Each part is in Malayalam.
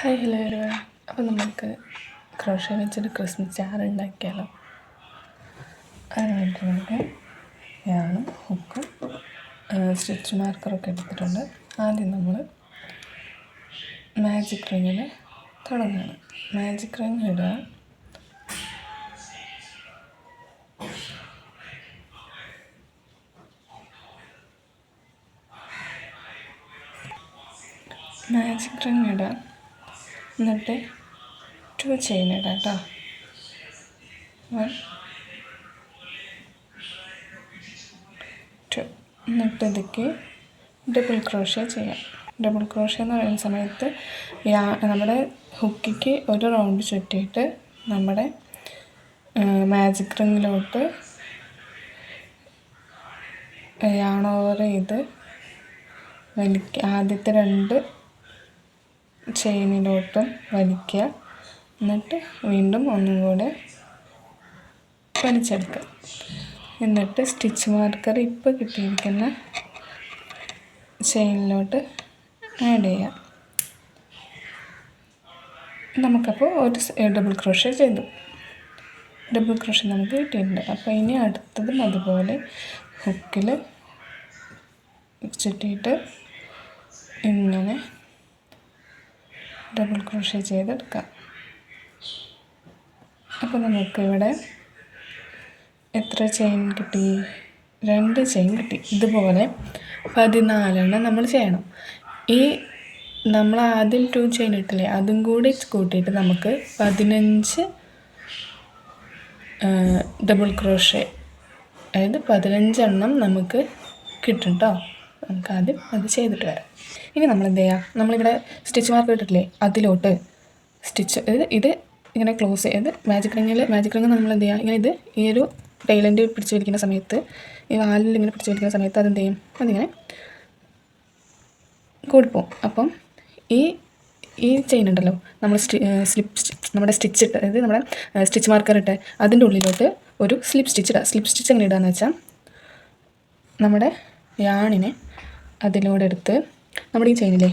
ഹായ് ഹലോ ഹലോ അപ്പോൾ നമുക്ക് ക്രോഷ്യ വെച്ചൊരു ക്രിസ്മസ് ചാർ ഉണ്ടാക്കിയാലോ? അതിനായിട്ട് നമുക്ക് യാണ് ഹുക്കും സ്റ്റിച്ച് മാർക്കറൊക്കെ എടുത്തിട്ടുണ്ട്. ആദ്യം നമ്മൾ മാജിക് റിങ്ങിൽ തുടങ്ങുകയാണ് മാജിക് റിങ് ഇടുക. മാജിക് റിങ് ഇടുക. എന്നിട്ട് ടു ചെയിൻ കേട്ടോ വൺ ടു എന്നിട്ട് ഇതൊക്കെ ഡബിൾ ക്രോഷ്യ ചെയ്യാം. ഡബിൾ ക്രോഷ്യ എന്ന് പറയുന്ന സമയത്ത് നമ്മുടെ ഹുക്കിക്ക് ഒരു റൗണ്ട് ചുറ്റിയിട്ട് നമ്മുടെ മാജിക് റിങ്ങിലോട്ട് യാൺ ഓവർ ചെയ്ത് വലിക്കുക ആദ്യത്തെ രണ്ട് ചെയിനിലോട്ടും വലിക്കുക. എന്നിട്ട് വീണ്ടും ഒന്നും കൂടെ വലിച്ചെടുക്കുക. എന്നിട്ട് സ്റ്റിച്ച് മാർക്കർ ഇപ്പോൾ കിട്ടിയിരിക്കുന്ന ചെയിനിലോട്ട് ആഡ് ചെയ്യാം നമുക്കപ്പോൾ ഒരു ഡബിൾ ക്രോഷ്യ ചെയ്തു. ഡബിൾ ക്രോഷ്യ നമുക്ക് കിട്ടിയിട്ടുണ്ട്. അപ്പോൾ ഇനി അടുത്തതും അതുപോലെ ഹുക്കിൽ ചുറ്റിയിട്ട് ഇങ്ങനെ ഡബിൾ ക്രോഷ്യ ചെയ്തെടുക്കാം. അപ്പോൾ നമുക്ക് ഇവിടെ എത്ര ചെയിൻ കിട്ടി? രണ്ട് ചെയിൻ കിട്ടി. ഇതുപോലെ പതിനാലെണ്ണം നമ്മൾ ചെയ്യണം. ഈ നമ്മൾ ആദ്യം ടു ചെയിൻ ഇട്ടില്ലേ അതും കൂടി കൂട്ടിയിട്ട് നമുക്ക് പതിനഞ്ച് ഡബിൾ ക്രോഷേ അതായത് പതിനഞ്ചെണ്ണം നമുക്ക് കിട്ടും കേട്ടോ നമുക്ക് ആദ്യം അത് ചെയ്തിട്ട് വരാം. ഇനി നമ്മൾ എന്ത് ചെയ്യുക നമ്മളിവിടെ സ്റ്റിച്ച് മാർക്ക് ഇട്ടിട്ടില്ലേ? അതിലോട്ട് സ്റ്റിച്ച് ഇത് ഇത് ഇങ്ങനെ ക്ലോസ് ചെയ്ത് മാജിക് റിങ്ങിൽ മാജിക് റിങ് നമ്മൾ എന്ത് ചെയ്യുക ഇങ്ങനെ ഇത് ഈ ഒരു ടൈലന്റ് പിടിച്ച് വലിക്കുന്ന സമയത്ത് ഈ വാലിൽ ഇങ്ങനെ പിടിച്ച് വലിക്കുന്ന സമയത്ത് അതെന്ത് ചെയ്യും അതിങ്ങനെ കൂടിപ്പോവും അപ്പം ഈ ഈ ചെയിൻ ഉണ്ടല്ലോ നമ്മൾ സ്ലിപ്പ് നമ്മുടെ സ്റ്റിച്ച് ഇട്ട് അതായത് നമ്മുടെ സ്റ്റിച്ച് മാർക്കർ ഇട്ട് അതിന്റെ ഉള്ളിലോട്ട് ഒരു സ്ലിപ്പ് സ്റ്റിച്ച് ഇടുക സ്ലിപ്പ് സ്റ്റിച്ച് എങ്ങനെ ഇടുകയെന്ന് വെച്ചാൽ നമ്മുടെ യാണിനെ അതിലൂടെ എടുത്ത് നമ്മുടെ ഈ ചെയിനില്ലേ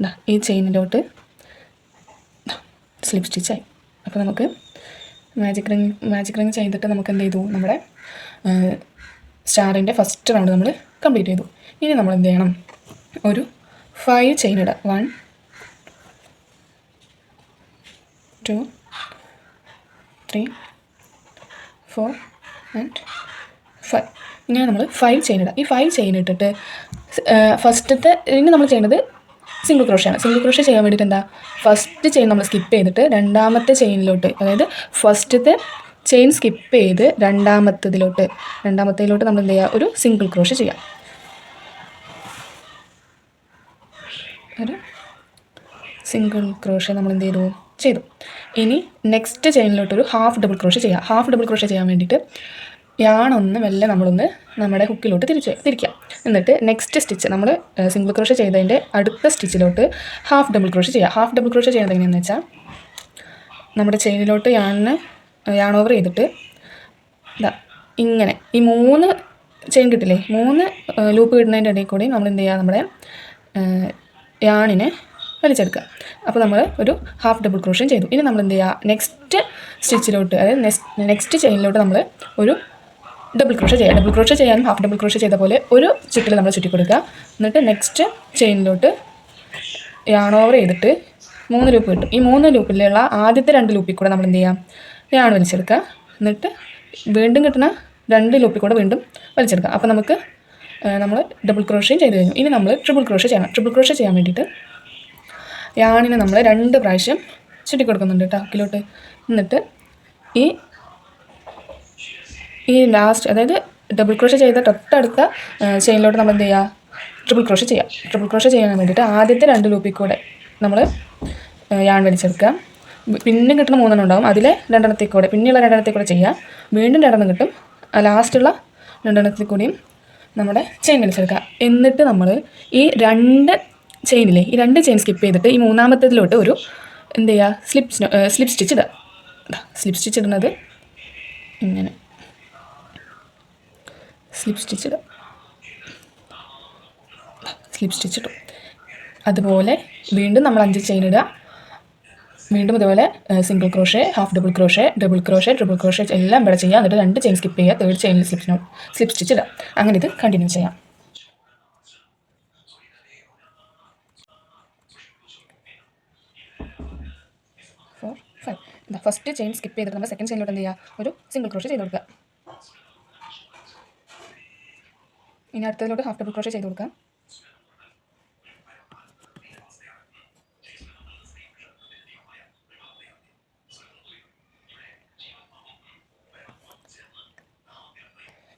ഇതാ ഈ ചെയിനിലോട്ട് സ്ലിപ്പ് സ്റ്റിച്ചായി അപ്പോൾ നമുക്ക് മാജിക് റിങ് മാജിക് റിങ് ചെയ്തിട്ട് നമുക്ക് എന്ത് ചെയ്തു? നമ്മുടെ സ്റ്റാറിന്റെ ഫസ്റ്റ് റൗണ്ട് നമ്മൾ കംപ്ലീറ്റ് ചെയ്തു. ഇനി നമ്മൾ എന്ത് ചെയ്യണം? ഒരു ഫൈവ് ചെയിൻ ഇടുക one two three four and five ഇങ്ങനെ നമ്മൾ ഫൈവ് ചെയിൻ ഇടുക ഈ ഫൈവ് ചെയിൻ ഇട്ടിട്ട് ഫസ്റ്റത്തെ ഇനി നമ്മൾ ചെയ്യുന്നത് സിംഗിൾ ക്രോഷയാണ് സിംഗിൾ ക്രോഷ ചെയ്യാൻ വേണ്ടിയിട്ട് എന്താ? ഫസ്റ്റ് ചെയിൻ നമ്മൾ സ്കിപ്പ് ചെയ്തിട്ട് രണ്ടാമത്തെ ചെയിനിലോട്ട് അതായത് ഫസ്റ്റത്തെ ചെയിൻ സ്കിപ്പ് ചെയ്ത് രണ്ടാമത്തതിലോട്ട് രണ്ടാമത്തതിലോട്ട് നമ്മൾ എന്ത് ചെയ്യുക ഒരു സിംഗിൾ ക്രോഷ ചെയ്യാം. ഒരു സിംഗിൾ ക്രോഷ നമ്മൾ എന്ത് ചെയ്തു? ചെയ്തു. ഇനി നെക്സ്റ്റ് ചെയിനിലോട്ട് ഒരു ഹാഫ് ഡബിൾ ക്രോഷ ചെയ്യാം. ഹാഫ് ഡബിൾ ക്രോഷ ചെയ്യാൻ വേണ്ടിയിട്ട് യാണൊന്ന് മെല്ലെ നമ്മളൊന്ന് നമ്മുടെ ഹുക്കിലോട്ട് തിരിച്ച് തിരിക്കാം. എന്നിട്ട് നെക്സ്റ്റ് സ്റ്റിച്ച് നമ്മൾ സിംഗിൾ ക്രോഷ ചെയ്തതിന്റെ അടുത്ത സ്റ്റിച്ചിലോട്ട് ഹാഫ് ഡബിൾ ക്രോഷ ചെയ്യുക ഹാഫ് ഡബിൾ ക്രോഷ ചെയ്യുന്നത് എങ്ങനെയാണെന്ന് വെച്ചാൽ നമ്മുടെ ചെയിനിലോട്ട് യാണിന് യാൺ ഓവർ ചെയ്തിട്ട് ഇതാ ഇങ്ങനെ. ഈ മൂന്ന് ചെയിൻ കിട്ടില്ലേ? മൂന്ന് ലൂപ്പ് കിട്ടുന്നതിന്റെ ഇടയിൽ കൂടി നമ്മൾ എന്ത് ചെയ്യുക നമ്മുടെ യാണിനെ വലിച്ചെടുക്കുക. അപ്പോൾ നമ്മൾ ഒരു ഹാഫ് ഡബിൾ ക്രോഷൻ ചെയ്തു. ഇനി നമ്മൾ എന്ത് ചെയ്യുക നെക്സ്റ്റ് സ്റ്റിച്ചിലോട്ട് അതായത് നെക്സ്റ്റ് നെക്സ്റ്റ് ചെയിനിലോട്ട് നമ്മൾ ഒരു ഡബിൾ ക്രോഷ ചെയ്യുക ഡബിൾ ക്രോഷ ചെയ്യാനും ഹാഫ് ഡബിൾ ക്രോഷ ചെയ്ത പോലെ ഒരു ചുറ്റിൽ നമ്മൾ ചുറ്റി കൊടുക്കുക എന്നിട്ട് നെക്സ്റ്റ് ചെയിനിലോട്ട് യാൺ ഓവർ ചെയ്തിട്ട് മൂന്ന് ലൂപ്പ് കിട്ടും. ഈ മൂന്ന് ലൂപ്പിലുള്ള ആദ്യത്തെ രണ്ട് ലൂപ്പിൽ കൂടെ നമ്മൾ എന്ത് ചെയ്യാം? യാൺ വലിച്ചെടുക്കുക. എന്നിട്ട് വീണ്ടും കിട്ടുന്ന രണ്ട് ലൂപ്പിൽ കൂടെ വീണ്ടും വലിച്ചെടുക്കുക. അപ്പോൾ നമുക്ക് നമ്മൾ ഡബിൾ ക്രോഷയും ചെയ്ത് കഴിഞ്ഞു. ഇനി നമ്മൾ ട്രിപ്പിൾ ക്രോഷ ചെയ്യണം. ട്രിപ്പിൾ ക്രോഷ ചെയ്യാൻ വേണ്ടിയിട്ട് യാണിനെ നമ്മൾ രണ്ട് പ്രാവശ്യം ചുറ്റി കൊടുക്കുന്നുണ്ട് കേട്ടോ. കിലോട്ട് എന്നിട്ട് ഈ ഈ ലാസ്റ്റ് അതായത് ഡബിൾ ക്രോഷ ചെയ്ത തൊട്ടടുത്ത ചെയിനിലോട്ട് നമ്മൾ എന്ത് ചെയ്യുക ട്രിപ്പിൾ ക്രോഷ ചെയ്യാം. ട്രിപ്പിൾ ക്രോഷ ചെയ്യാൻ വേണ്ടിയിട്ട് ആദ്യത്തെ രണ്ട് ലൂപ്പിൽ കൂടെ നമ്മൾ യാൺ വലിച്ചെടുക്കുക. പിന്നെ കിട്ടുന്ന മൂന്നെണ്ണം ഉണ്ടാകും അതിലെ രണ്ടെണ്ണത്തിൽ കൂടെ പിന്നെയുള്ള രണ്ടെണ്ണത്തിൽ കൂടെ ചെയ്യുക വീണ്ടും രണ്ടെണ്ണം കിട്ടും. ലാസ്റ്റുള്ള രണ്ടെണ്ണത്തിൽ കൂടിയും നമ്മുടെ ചെയിൻ വലിച്ചെടുക്കുക. എന്നിട്ട് നമ്മൾ ഈ രണ്ട് ചെയിനിലെ ഈ രണ്ട് ചെയിൻ സ്കിപ്പ് ചെയ്തിട്ട് ഈ മൂന്നാമത്തേതിലോട്ട് ഒരു എന്ത് ചെയ്യുക സ്ലിപ്പ് സ്ലിപ്പ് സ്റ്റിച്ച് ഇടുക. സ്ലിപ്പ് സ്റ്റിച്ച് ഇടുന്നത് ഇങ്ങനെ. സ്ലിപ്പ് സ്റ്റിച്ച് സ്ലിപ്പ് സ്റ്റിച്ച് ഇടും. അതുപോലെ വീണ്ടും നമ്മൾ അഞ്ച് ചെയിൻ ഇടുക. വീണ്ടും ഇതുപോലെ single crochet half double crochet double crochet triple crochet എല്ലാം ഇവിടെ ചെയ്യുക എന്നിട്ട് രണ്ട് ചെയിൻ സ്കിപ്പ് ചെയ്യുക. തേർഡ് ചെയിനിൽ സ്ലിപ്പ് സ്ലിപ്പ് സ്റ്റിച്ച് അങ്ങനെ ഇത് കണ്ടിന്യൂ ചെയ്യാം. Four five first chain skip ചെയ്തിട്ട് നമ്മൾ സെക്കൻഡ് ചെയിനിലോട്ട് എന്ത് ചെയ്യുക? ഒരു സിംഗിൾ ക്രോഷേ ചെയ്ത് കൊടുക്കുക. ഇനി അടുത്തതിലോട്ട് ഹാഫ് ഡബിൾ ക്രോഷേ ചെയ്ത് കൊടുക്കാം.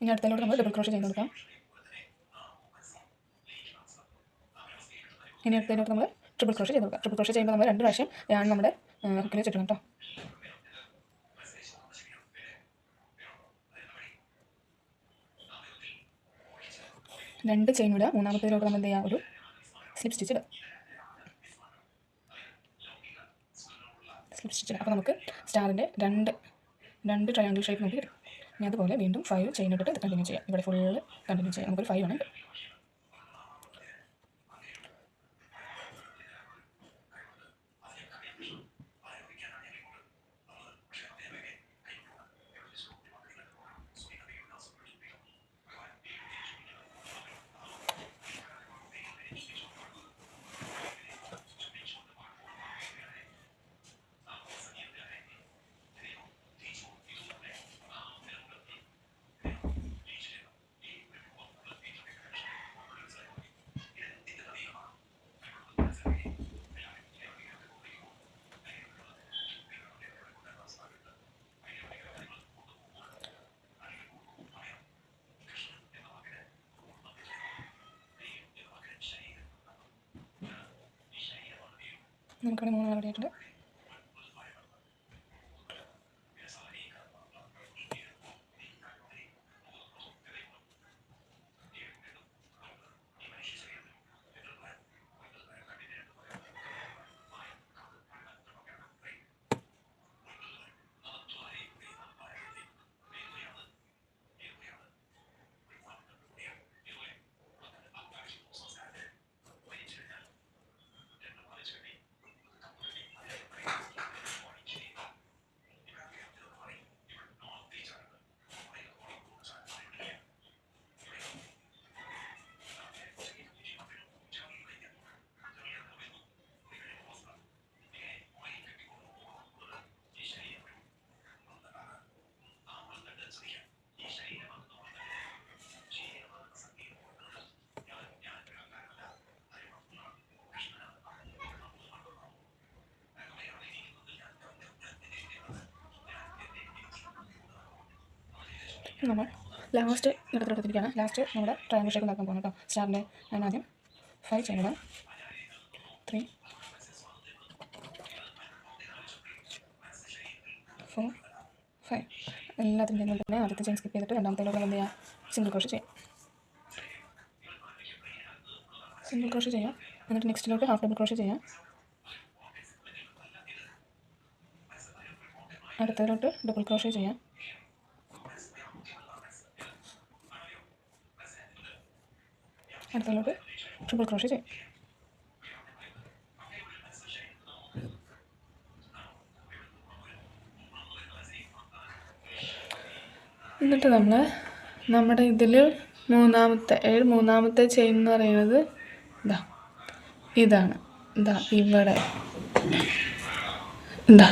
ഇനി അടുത്തതിലോട്ട് നമ്മൾ ഡബിൾ ക്രോഷേ ചെയ്ത് കൊടുക്കാം. ഇനി അടുത്തതിലോട്ട് നമ്മൾ ട്രിപ്പിൾ ക്രോഷേ ചെയ്ത് കൊടുക്കാം. ട്രിപ്പിൾ ക്രോഷേ ചെയ്യുമ്പോൾ നമ്മൾ രണ്ട് പ്രാവശ്യം ഞാൻ നമ്മുടെ ഹുക്കിൽ ചുറ്റണം കേട്ടോ രണ്ട് ചെയിൻ വിടുക മൂന്നാമത്തേതിലോട്ട് നമ്മൾ എന്ത് ചെയ്യുക ഒരു സ്ലിപ്പ് സ്റ്റിച്ച് ഇടുക സ്ലിപ്പ് സ്റ്റിച്ച് അപ്പോൾ നമുക്ക് സ്റ്റാറിന്റെ രണ്ട് രണ്ട് ട്രയാങ്കിൾ ഷേപ്പ് നമുക്ക് കിട്ടും. ഇനി അതുപോലെ വീണ്ടും ഫൈവ് ചെയിൻ ഇട്ടിട്ട് കണ്ടിന്യൂ ചെയ്യാം. ഇവിടെ ഫുള്ള് കണ്ടിന്യൂ ചെയ്യാം. നമുക്കൊരു ഫൈവ് ആണ് നമുക്കിവിടെ മൂന്ന് റെഡി ആയിട്ടുണ്ട്. നമ്മൾ ലാസ്റ്റ് ഇടത്തിലെടുത്തിരിക്കുകയാണ് ലാസ്റ്റ് നമ്മുടെ ട്രയാങ്കിൾ ഷേക്ക് ഉണ്ടാക്കാൻ പോകുന്നത് കേട്ടോ സ്റ്റാറിന്റെ ഞാൻ ആദ്യം ഫൈവ് ചെയ്യണം ത്രീ ഫോർ ഫൈവ് എല്ലാത്തിനും ചെയ്യുന്നത് തന്നെ ആദ്യത്തെ ചെയിൻ സ്കിപ്പ് ചെയ്തിട്ട് രണ്ടാമത്തേലോട്ട് എന്ത് ചെയ്യാം? സിംഗിൾ ക്രോഷ് ചെയ്യാം. സിംഗിൾ ക്രോഷ് ചെയ്യാം. എന്നിട്ട് നെക്സ്റ്റിലോട്ട് ഹാഫ് ഡബിൾ ക്രോഷ് ചെയ്യാം. അടുത്തതിലോട്ട് ഡബിൾ ക്രോഷ് ചെയ്യാം. അടുത്തതിലോട്ട് ട്രിപ്പിൾ ക്രോഷ് ചെയ്യും എന്നിട്ട് നമ്മൾ നമ്മുടെ ഇതിൽ മൂന്നാമത്തെ ഏഴ് മൂന്നാമത്തെ ചെയിൻ എന്ന് പറയുന്നത് ഇതാ. ഇതാണ്. ഇതാ ഇവിടെ. ഇതാ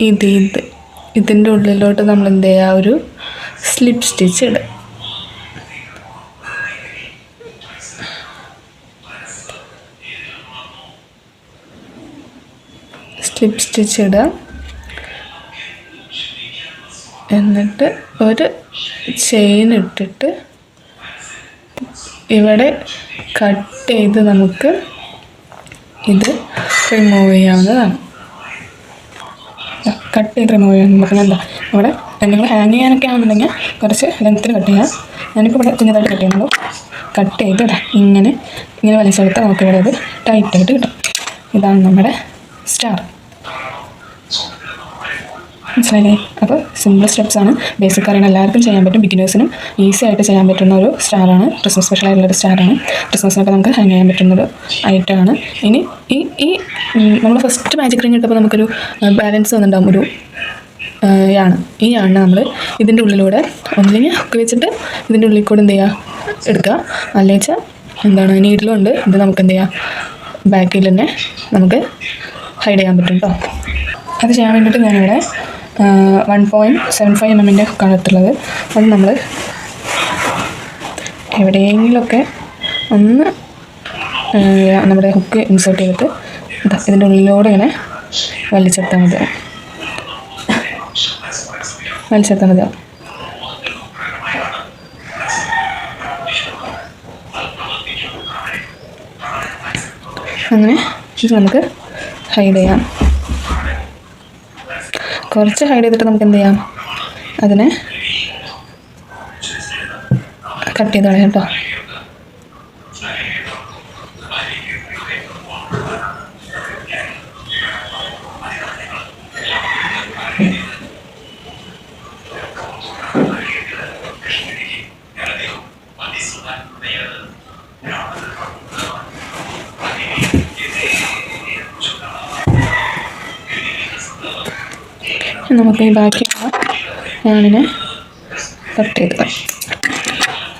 ഇത് ഇത്. ഇതിന്റെ ഉള്ളിലോട്ട് നമ്മൾ എന്ത് ചെയ്യുക ഒരു സ്ലിപ്പ് സ്റ്റിച്ച് ഇടുക. സ്ലിപ്പ് സ്റ്റിച്ച് ഇടുക എന്നിട്ട് ഒരു ചെയിൻ ഇട്ടിട്ട് ഇവിടെ കട്ട് ചെയ്ത് നമുക്ക് ഇത് റിമൂവ് ചെയ്യാവുന്നതാണ്. കട്ട് ചെയ്ത് റിമൂവ് നമുക്ക് എന്താ ഇവിടെ നിങ്ങൾ ഹാങ് ചെയ്യാനൊക്കെ ആണെന്നുണ്ടെങ്കിൽ കുറച്ച് ലെങ്ത്തിൽ കട്ട് ചെയ്യാം. ഞാനിപ്പോൾ ഇവിടെ കുഞ്ഞതായിട്ട് കട്ട് ചെയ്യുന്നുള്ളൂ. കട്ട് ചെയ്ത് ഇടാം. ഇങ്ങനെ ഇങ്ങനെ വലിച്ചെടുത്താൽ നമുക്ക് ഇവിടെ ഇത് ടൈറ്റായിട്ട് കിട്ടും. ഇതാണ് നമ്മുടെ സ്റ്റാർ മനസ്സിലായില്ലേ? അപ്പോൾ സിമ്പിൾ സ്റ്റെപ്സ് ആണ്. ബേസിക് കാര്യങ്ങൾ എല്ലാവർക്കും ചെയ്യാൻ പറ്റും. ബിഗിനേഴ്സിനും ഈസി ആയിട്ട് ചെയ്യാൻ പറ്റുന്ന ഒരു സ്റ്റാറാണ് ക്രിസ്മസ് സ്പെഷ്യൽ ആയിട്ടുള്ള ഒരു സ്റ്റാറാണ് ക്രിസ്മസിനൊക്കെ നമുക്ക് ഹാങ് ചെയ്യാൻ പറ്റുന്ന ഒരു ഐറ്റമാണ് ഇനി ഈ ഈ നമ്മൾ ഫസ്റ്റ് മാജിക് റിങ് ഇട്ടപ്പോൾ നമുക്കൊരു ബാലൻസ് വന്നിട്ടുണ്ടാകും ഒരു യാണ്. ഈ യാണ് നമ്മൾ ഇതിന്റെ ഉള്ളിലൂടെ ഒന്നില്ലെങ്കിൽ ഒക്കെ വെച്ചിട്ട് ഇതിന്റെ ഉള്ളിൽ കൂടെ എന്ത് ചെയ്യുക? എടുക്കുക. അല്ലെങ്കിൽ എന്താണ് നീഡിലും ഉണ്ട്. ഇത് നമുക്ക് എന്ത് ചെയ്യാം ബാക്കിൽ തന്നെ നമുക്ക് ഹൈഡ് ചെയ്യാൻ പറ്റും കേട്ടോ അത് ചെയ്യാൻ വേണ്ടിയിട്ട് ഞാനിവിടെ one point seven five M എമ്മിന്റെ ഹുക്കാണ് എടുത്തുള്ളത് അത് നമ്മൾ എവിടെയെങ്കിലുമൊക്കെ ഒന്ന് നമ്മുടെ ഹുക്ക് ഇൻസേർട്ട് ചെയ്തിട്ട് ഇതാ ഇതിന്റെ ഉള്ളിലൂടെ ഇങ്ങനെ വലിച്ചെടുത്താൽ മതി. വലിച്ചെടുത്താൽ മതിയാവും അങ്ങനെ ഇത് നമുക്ക് ഹൈഡ് ചെയ്യാം. കുറച്ച് ഹൈഡ് ചെയ്തിട്ട് നമുക്ക് എന്ത് ചെയ്യാം? അതിനെ കട്ട് ചെയ്ത് കളയാം കേട്ടോ. നമുക്ക് ഈ ബാക്കിയുള്ള ഞാനിനെ കട്ട് ചെയ്ത് കളയാം.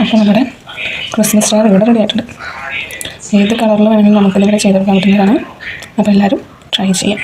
അപ്പോൾ നമ്മുടെ ക്രിസ്മസ് സ്റ്റാർ ഇവിടെ റെഡി ആയിട്ടുണ്ട്. ഏത് കളറിൽ വേണമെങ്കിലും നമുക്കിതിവിടെ ചെയ്തെടുക്കാൻ പറ്റുന്നതാണ്. അപ്പോൾ എല്ലാവരും ട്രൈ ചെയ്യാം.